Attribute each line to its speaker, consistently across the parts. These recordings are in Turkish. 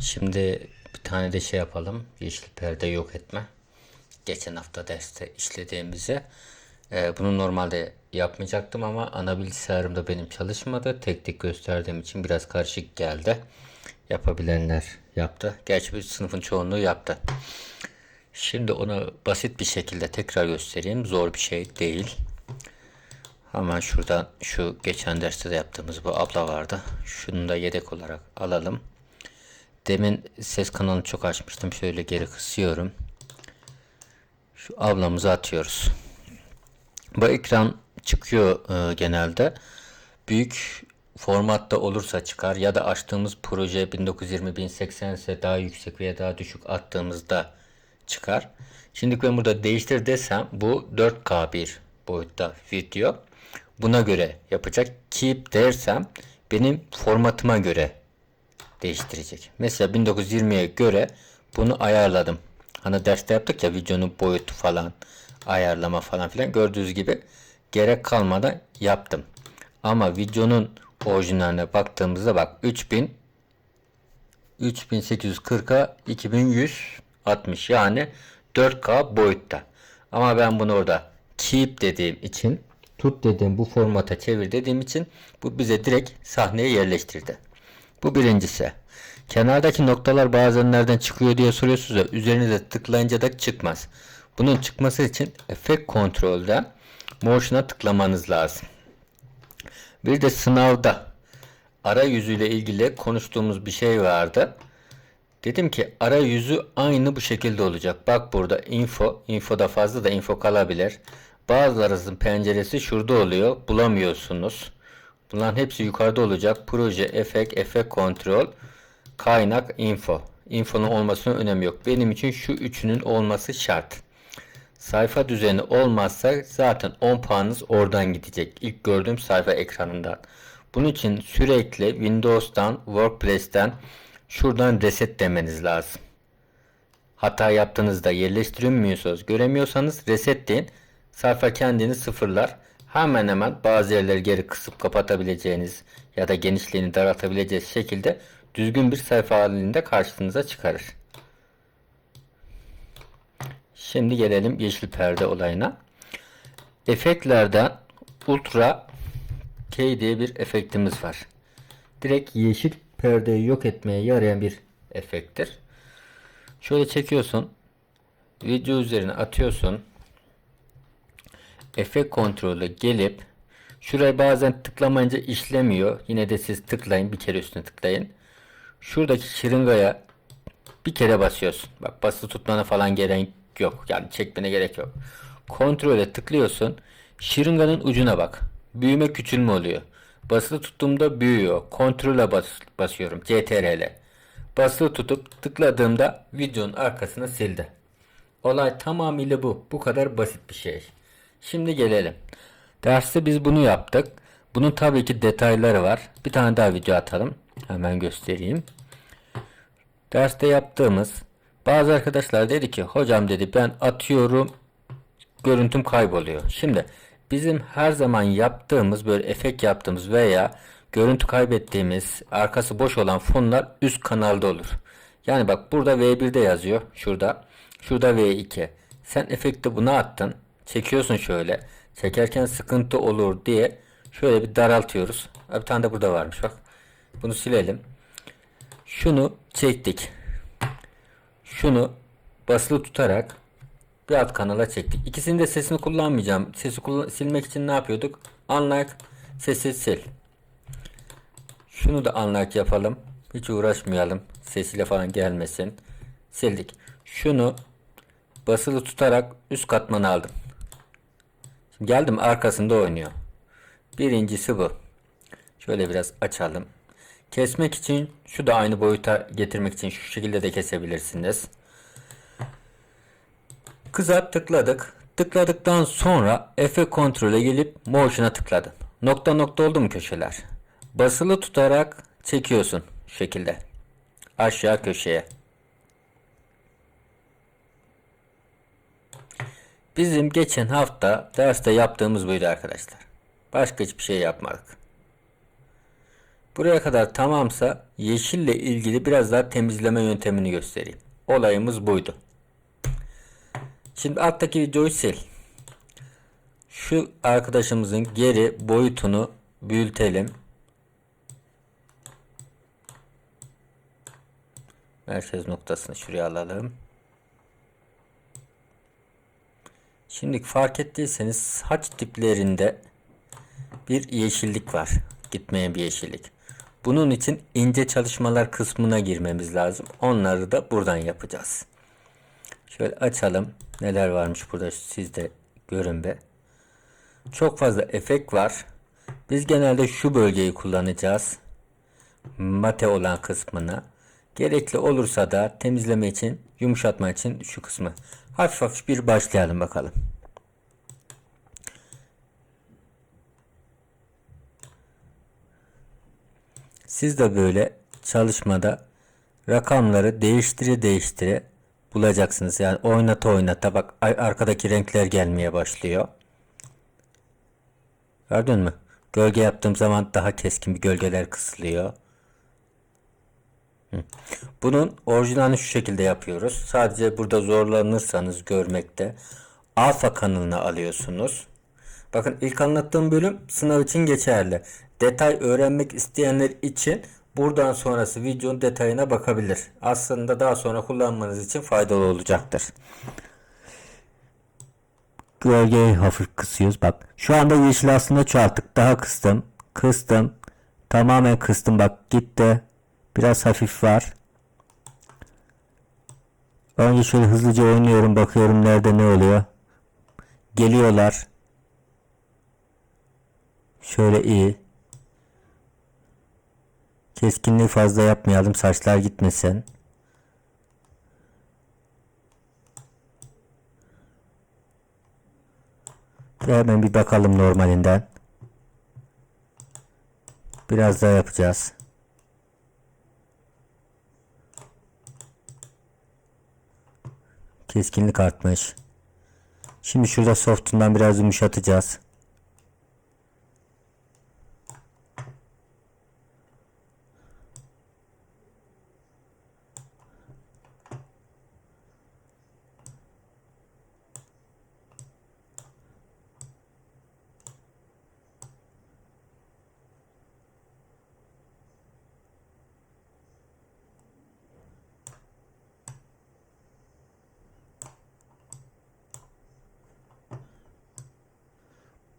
Speaker 1: Şimdi bir tane de şey yapalım. Yeşil perde yok etme. Geçen hafta derste işlediğimizi. Ee, bunu normalde yapmayacaktım ama ana bilgisayarımda benim çalışmadı. Tek tek gösterdiğim için biraz karışık geldi. Yapabilenler yaptı. Gerçi bir sınıfın çoğunluğu yaptı. Şimdi onu basit bir şekilde tekrar göstereyim. Zor bir şey değil. Hemen şuradan şu geçen derste de yaptığımız bu abla vardı. Şunu da yedek olarak alalım. Demin ses kanalını çok açmıştım. Şöyle geri kısıyorum. Şu ablamızı atıyoruz. Bu ekran çıkıyor e, genelde. Büyük formatta olursa çıkar ya da açtığımız proje 1920 1080 ise daha yüksek veya daha düşük attığımızda çıkar. Şimdi ben burada değiştir desem bu 4K bir boyutta video. Buna göre yapacak. Keep dersem benim formatıma göre değiştirecek. Mesela 1920'ye göre bunu ayarladım. Hani derste yaptık ya videonun boyutu falan ayarlama falan filan gördüğünüz gibi gerek kalmadan yaptım. Ama videonun orijinaline baktığımızda bak 3000 3840'a 2160 yani 4K boyutta. Ama ben bunu orada keep dediğim için tut dediğim bu formata çevir dediğim için bu bize direkt sahneye yerleştirdi. Bu birincisi. Kenardaki noktalar bazen nereden çıkıyor diye soruyorsunuz ya üzerinize tıklayınca da çıkmaz. Bunun çıkması için efekt kontrolde motion'a tıklamanız lazım. Bir de sınavda arayüzüyle ilgili konuştuğumuz bir şey vardı. Dedim ki arayüzü aynı bu şekilde olacak. Bak burada info, infoda fazla da info kalabilir. Bazılarınızın penceresi şurada oluyor. Bulamıyorsunuz. Bunların hepsi yukarıda olacak. Proje, efekt, efekt kontrol, kaynak, info. Infonun olmasının önemi yok. Benim için şu üçünün olması şart. Sayfa düzeni olmazsa zaten 10 puanınız oradan gidecek. İlk gördüğüm sayfa ekranından. Bunun için sürekli Windows'tan, WordPress'ten şuradan reset demeniz lazım. Hata yaptığınızda yerleştiremiyorsanız, göremiyorsanız reset deyin. Sayfa kendini sıfırlar. Hemen hemen bazı yerleri geri kısıp kapatabileceğiniz ya da genişliğini daraltabileceğiniz şekilde düzgün bir sayfa halinde karşınıza çıkarır. Şimdi gelelim yeşil perde olayına. Efektlerden Ultra K diye bir efektimiz var. Direkt yeşil perdeyi yok etmeye yarayan bir efekttir. Şöyle çekiyorsun. Video üzerine atıyorsun. Efekt kontrolü gelip şuraya bazen tıklamayınca işlemiyor. Yine de siz tıklayın. Bir kere üstüne tıklayın. Şuradaki şırıngaya bir kere basıyorsun. Bak basılı tutmana falan gerek yok. Yani çekmene gerek yok. Kontrole tıklıyorsun. Şırınganın ucuna bak. Büyüme küçülme oluyor. Basılı tuttuğumda büyüyor. Kontrole bas basıyorum. CTRL. Basılı tutup tıkladığımda videonun arkasını sildi. Olay tamamıyla bu. Bu kadar basit bir şey. Şimdi gelelim. Derste biz bunu yaptık. Bunun tabii ki detayları var. Bir tane daha video atalım. Hemen göstereyim. Derste yaptığımız bazı arkadaşlar dedi ki hocam dedi ben atıyorum görüntüm kayboluyor. Şimdi bizim her zaman yaptığımız böyle efekt yaptığımız veya görüntü kaybettiğimiz arkası boş olan fonlar üst kanalda olur. Yani bak burada V1'de yazıyor. Şurada. Şurada V2. Sen efekti buna attın. Çekiyorsun şöyle. Çekerken sıkıntı olur diye şöyle bir daraltıyoruz. Bir tane de burada varmış bak. Bunu silelim. Şunu çektik. Şunu basılı tutarak bir alt kanala çektik. İkisinin de sesini kullanmayacağım. Sesi kullan silmek için ne yapıyorduk? Unlike sesi sil. Şunu da unlike yapalım. Hiç uğraşmayalım. Sesiyle falan gelmesin. Sildik. Şunu basılı tutarak üst katmanı aldım. Geldim arkasında oynuyor. Birincisi bu. Şöyle biraz açalım. Kesmek için şu da aynı boyuta getirmek için şu şekilde de kesebilirsiniz. Kıza tıkladık. Tıkladıktan sonra F kontrole gelip motion'a tıkladım. Nokta nokta oldu mu köşeler? Basılı tutarak çekiyorsun şekilde. Aşağı köşeye. Bizim geçen hafta derste yaptığımız buydu arkadaşlar. Başka hiçbir şey yapmadık. Buraya kadar tamamsa yeşille ilgili biraz daha temizleme yöntemini göstereyim. Olayımız buydu. Şimdi alttaki videoyu sil. Şu arkadaşımızın geri boyutunu büyütelim. Merkez noktasını şuraya alalım. Şimdi fark ettiyseniz saç diplerinde bir yeşillik var. Gitmeyen bir yeşillik. Bunun için ince çalışmalar kısmına girmemiz lazım. Onları da buradan yapacağız. Şöyle açalım. Neler varmış burada siz de görün be. Çok fazla efekt var. Biz genelde şu bölgeyi kullanacağız. Mate olan kısmını. Gerekli olursa da temizleme için, yumuşatma için şu kısmı. Hafif hafif bir başlayalım bakalım. Siz de böyle çalışmada rakamları değiştire değiştire bulacaksınız. Yani oynata oynata bak arkadaki renkler gelmeye başlıyor. Gördün mü? Gölge yaptığım zaman daha keskin bir gölgeler kısılıyor. Bunun orijinalini şu şekilde yapıyoruz. Sadece burada zorlanırsanız görmekte alfa kanalına alıyorsunuz. Bakın ilk anlattığım bölüm sınav için geçerli. Detay öğrenmek isteyenler için buradan sonrası videonun detayına bakabilir. Aslında daha sonra kullanmanız için faydalı olacaktır. Gölgeyi hafif kısıyoruz. Bak şu anda yeşil aslında çoğalttık. Daha kıstım. Kıstım. Tamamen kıstım. Bak gitti. Biraz hafif var. Önce şöyle hızlıca oynuyorum. Bakıyorum nerede ne oluyor. Geliyorlar. Şöyle iyi. Keskinliği fazla yapmayalım. Saçlar gitmesin. Hemen bir bakalım normalinden. Biraz daha yapacağız. Keskinlik artmış. Şimdi şurada softundan biraz yumuşatacağız.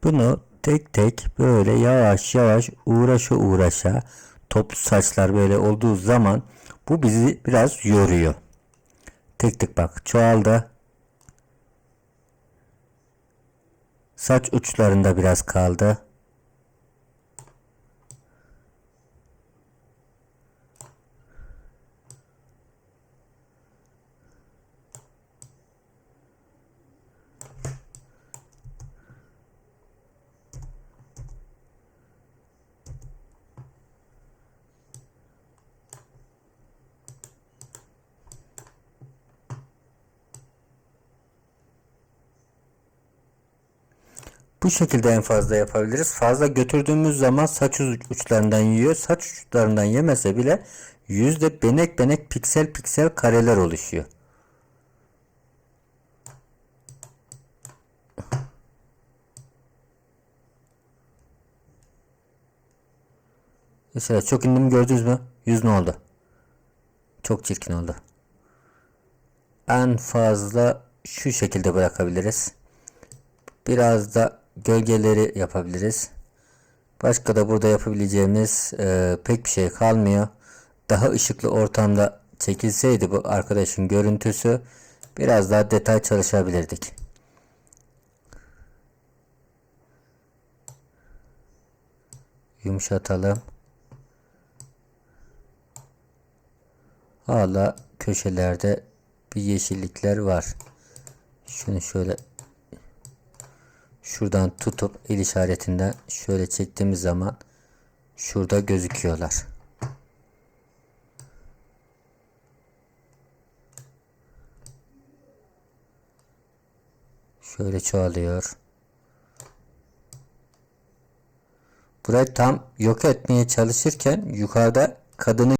Speaker 1: Bunu tek tek böyle yavaş yavaş uğraşa uğraşa toplu saçlar böyle olduğu zaman bu bizi biraz yoruyor. Tek tek bak çoğaldı. Saç uçlarında biraz kaldı. Bu şekilde en fazla yapabiliriz. Fazla götürdüğümüz zaman saç uç- uçlarından yiyor. Saç uçlarından yemese bile yüzde benek benek piksel piksel kareler oluşuyor. Mesela çok indim gördünüz mü? Yüz ne oldu? Çok çirkin oldu. En fazla şu şekilde bırakabiliriz. Biraz da gölgeleri yapabiliriz. Başka da burada yapabileceğimiz e, pek bir şey kalmıyor. Daha ışıklı ortamda çekilseydi bu arkadaşın görüntüsü biraz daha detay çalışabilirdik. Yumuşatalım. Hala köşelerde bir yeşillikler var. Şunu şöyle şuradan tutup el işaretinden şöyle çektiğimiz zaman şurada gözüküyorlar. Şöyle çoğalıyor. Şurayı tam yok etmeye çalışırken yukarıda kadının